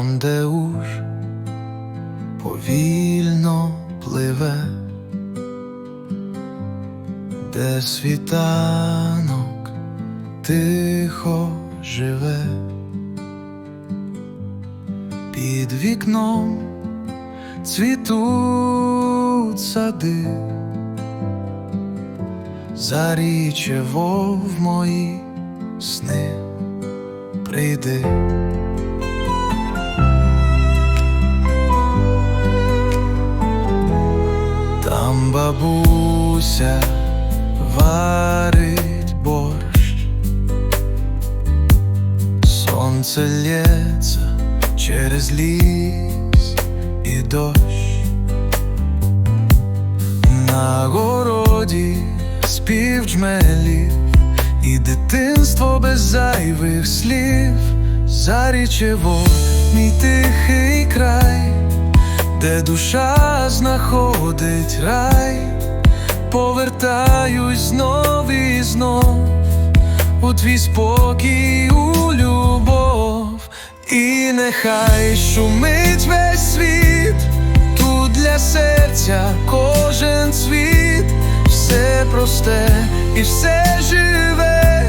там, де уж повільно пливе, де світанок тихо живе, під вікном цвітуть сади, зарічево в мої сни прийди. Бабуся варить борщ, сонце лється через ліс і дощ, на городі спів джмелів і дитинство без зайвих слів, зарічево, мій тихий край де душа знаходить рай, повертаюсь знов і знов у твій спокій, у любов, і нехай шумить весь світ, тут для серця кожен світ, все просте і все живе,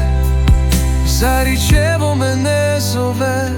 зарічево мене зове.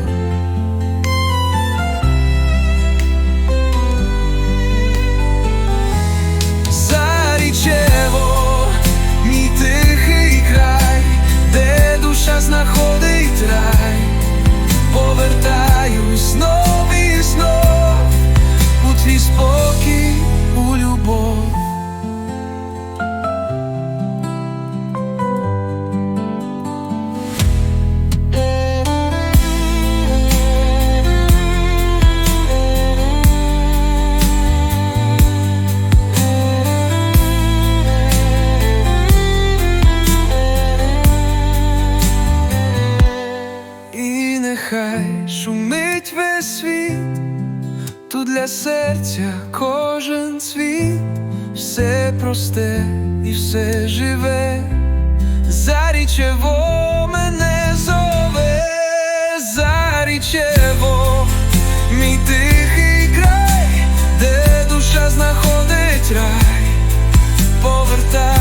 Нехай шумить весь світ, тут для серця кожен цвіт, все просте і все живе, зарічево мене зове, зарічево, мій тихий край, де душа знаходить рай, повертаюсь